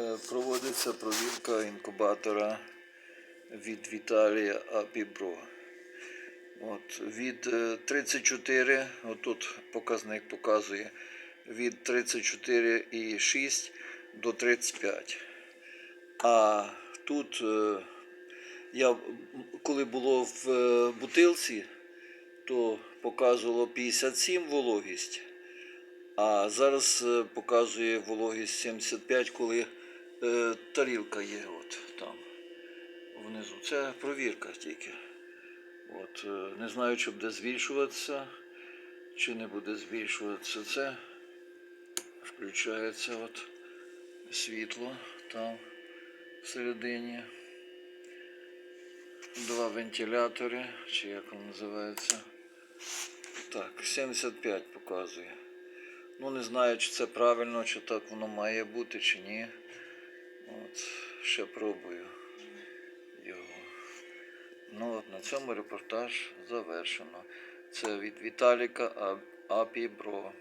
Е, Проводиться провірка інкубатора від Віталія Апібро. От, від е, 34, отут показник показує від 34,6 до 35. А тут е, я коли було в е, бутилці, то показувало 57 вологість. А зараз е, показує вологість 75, коли е, тарілка є от там внизу. Це провірка тільки. От, е, не знаю, чи буде збільшуватися, чи не буде збільшуватися це. Включається от світло там всередині. Два вентилятори, чи як воно називається. Так, 75 показує. Ну, не знаю, чи це правильно, чи так воно має бути, чи ні. От, ще пробую його. Ну от на цьому репортаж завершено. Це від Віталіка А- Апі Бро.